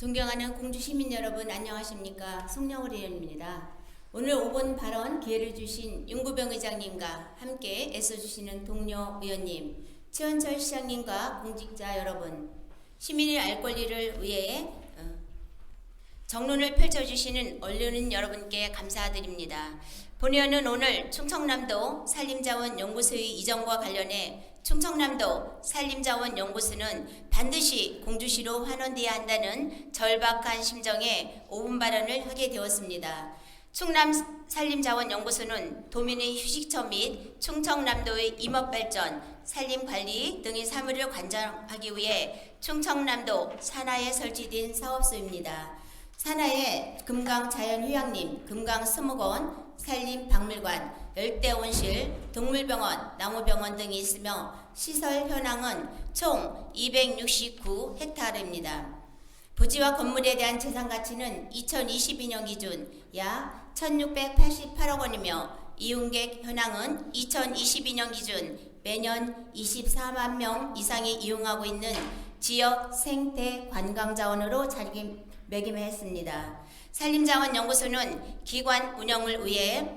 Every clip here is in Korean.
존경하는 공주 시민 여러분 안녕하십니까 송영월 의원입니다. 오늘 5분 발언 기회를 주신 윤구병 의장님과 함께 애써주시는 동료 의원님, 최원철 시장님과 공직자 여러분, 시민의 알 권리를 위해 어, 정론을 펼쳐주시는 언론인 여러분께 감사드립니다. 본의원은 오늘 충청남도 산림자원연구소의 이전과 관련해 충청남도 산림자원연구소는 반드시 공주시로 환원돼야 한다는 절박한 심정에 5분 발언을 하게 되었습니다. 충남 산림자원연구소는 도민의 휴식처 및 충청남도의 임업발전, 산림관리 등의 사무를 관장하기 위해 충청남도 산하에 설치된 사업소입니다. 산하에 금강자연휴양림, 금강수목원, 산림박물관, 열대온실, 동물병원, 나무병원 등이 있으며 시설 현황은 총 269헥타르입니다. 부지와 건물에 대한 재산 가치는 2022년 기준 약 1,688억 원이며 이용객 현황은 2022년 기준 매년 24만 명 이상이 이용하고 있는 지역 생태 관광 자원으로 자리 매김했습니다. 산림자원연구소는 기관 운영을 위해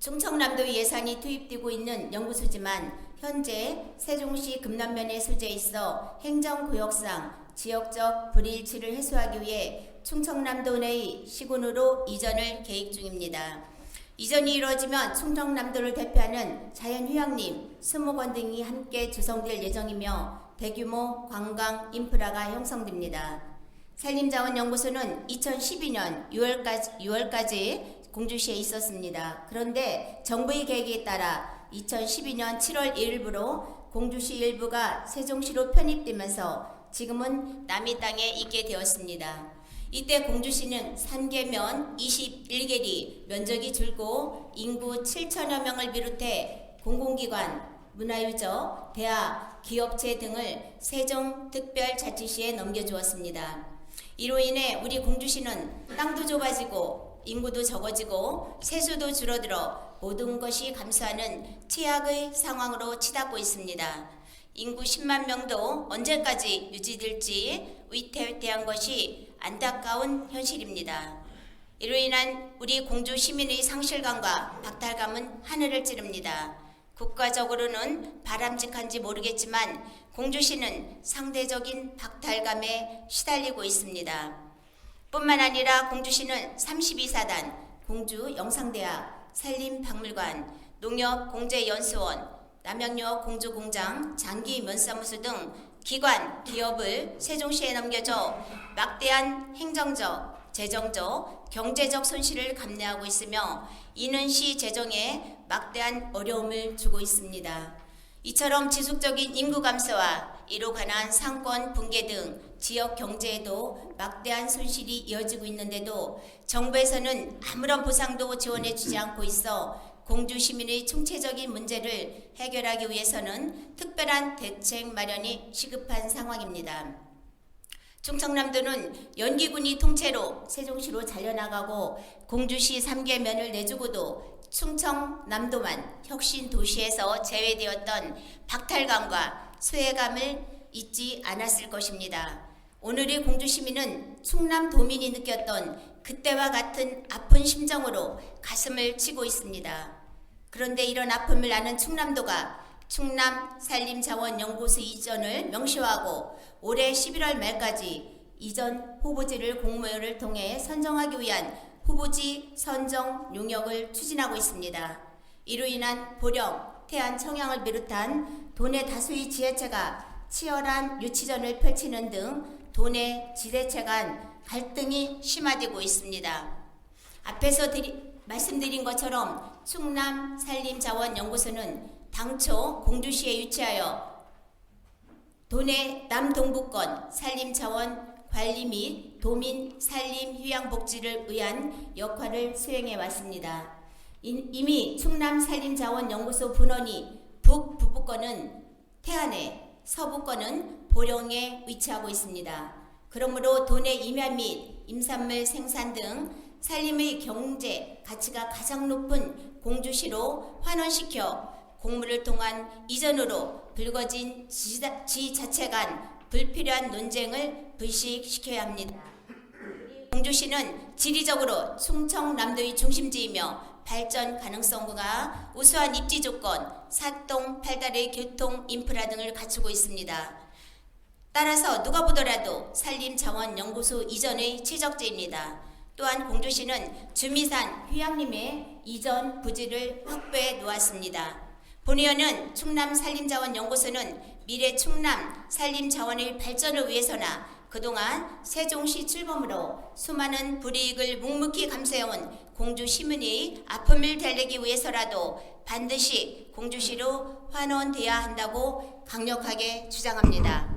충청남도 예산이 투입되고 있는 연구소지만 현재 세종시 금남면에 소재 있어 행정구역상 지역적 불일치를 해소하기 위해 충청남도 내의 시군으로 이전을 계획 중입니다. 이전이 이루어지면 충청남도를 대표하는 자연휴양림, 수목원 등이 함께 조성될 예정이며 대규모 관광 인프라가 형성됩니다. 산림자원연구소는 2012년 6월까지, 6월까지 공주시에 있었습니다. 그런데 정부의 계획에 따라 2012년 7월 1일부로 공주시 일부가 세종시로 편입되면서 지금은 남이 땅에 있게 되었습니다. 이때 공주시는 산계면 21개리 면적이 줄고 인구 7천여 명을 비롯해 공공기관, 문화유적, 대학, 기업체 등을 세종특별자치시에 넘겨주었습니다. 이로 인해 우리 공주시는 땅도 좁아지고 인구도 적어지고 세수도 줄어들어 모든 것이 감소하는 최악의 상황으로 치닫고 있습니다. 인구 10만 명도 언제까지 유지될지 위태위태한 것이 안타까운 현실입니다. 이로 인한 우리 공주 시민의 상실감과 박탈감은 하늘을 찌릅니다. 국가적으로는 바람직한지 모르겠지만 공주시는 상대적인 박탈감에 시달리고 있습니다. 뿐만 아니라 공주시는 32사단, 공주 영상대학, 산림박물관, 농협공제연수원, 남양유업 공주공장, 장기면사무소 등 기관, 기업을 세종시에 넘겨줘 막대한 행정적, 재정적, 경제적 손실을 감내하고 있으며 이는 시 재정에 막대한 어려움을 주고 있습니다. 이처럼 지속적인 인구 감소와 이로 관한 상권 붕괴 등 지역 경제에도 막대한 손실이 이어지고 있는데도 정부에서는 아무런 보상도 지원해 주지 않고 있어 공주 시민의 총체적인 문제를 해결하기 위해서는 특별한 대책 마련이 시급한 상황입니다. 충청남도는 연기군이 통째로 세종시로 잘려나가고 공주시 3개면을 내주고도 충청남도만 혁신 도시에서 제외되었던 박탈감과 소외감을 잊지 않았을 것입니다. 오늘의 공주시민은 충남도민이 느꼈던 그때와 같은 아픈 심정으로 가슴을 치고 있습니다. 그런데 이런 아픔을 아는 충남도가 충남 산림자원연구소 이전을 명시하고 올해 11월 말까지 이전 후보지를 공모를 통해 선정하기 위한 후보지 선정 용역을 추진하고 있습니다. 이로 인한 보령, 태안, 청양을 비롯한 도내 다수의 지자체가 치열한 유치전을 펼치는 등 도내 지자체 간 갈등이 심화되고 있습니다. 앞에서 드리, 말씀드린 것처럼 충남 산림자원연구소는 당초 공주시에 유치하여 도내 남동부권 산림자원 관리 및 도민 산림 휴양복지를 위한 역할을 수행해 왔습니다. 이미 충남 산림자원 연구소 분원이 북부부권은 태안에, 서부권은 보령에 위치하고 있습니다. 그러므로 도내 임야 및 임산물 생산 등 산림의 경제 가치가 가장 높은 공주시로 환원시켜 공무를 통한 이전으로 불거진 지자체 간 불필요한 논쟁을 불식시켜야 합니다. 공주시는 지리적으로 충청남도의 중심지이며 발전 가능성과 우수한 입지 조건, 사동, 팔달의 교통, 인프라 등을 갖추고 있습니다. 따라서 누가 보더라도 산림자원연구소 이전의 최적지입니다. 또한 공주시는 주미산 휴양림의 이전 부지를 확보해 놓았습니다. 본의원은 충남 산림자원연구소는 미래 충남 산림자원의 발전을 위해서나 그동안 세종시 출범으로 수많은 불이익을 묵묵히 감수해온 공주 시민의 아픔을 달래기 위해서라도 반드시 공주시로 환원돼야 한다고 강력하게 주장합니다.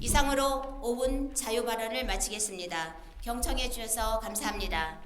이상으로 5분 자유 발언을 마치겠습니다. 경청해 주셔서 감사합니다.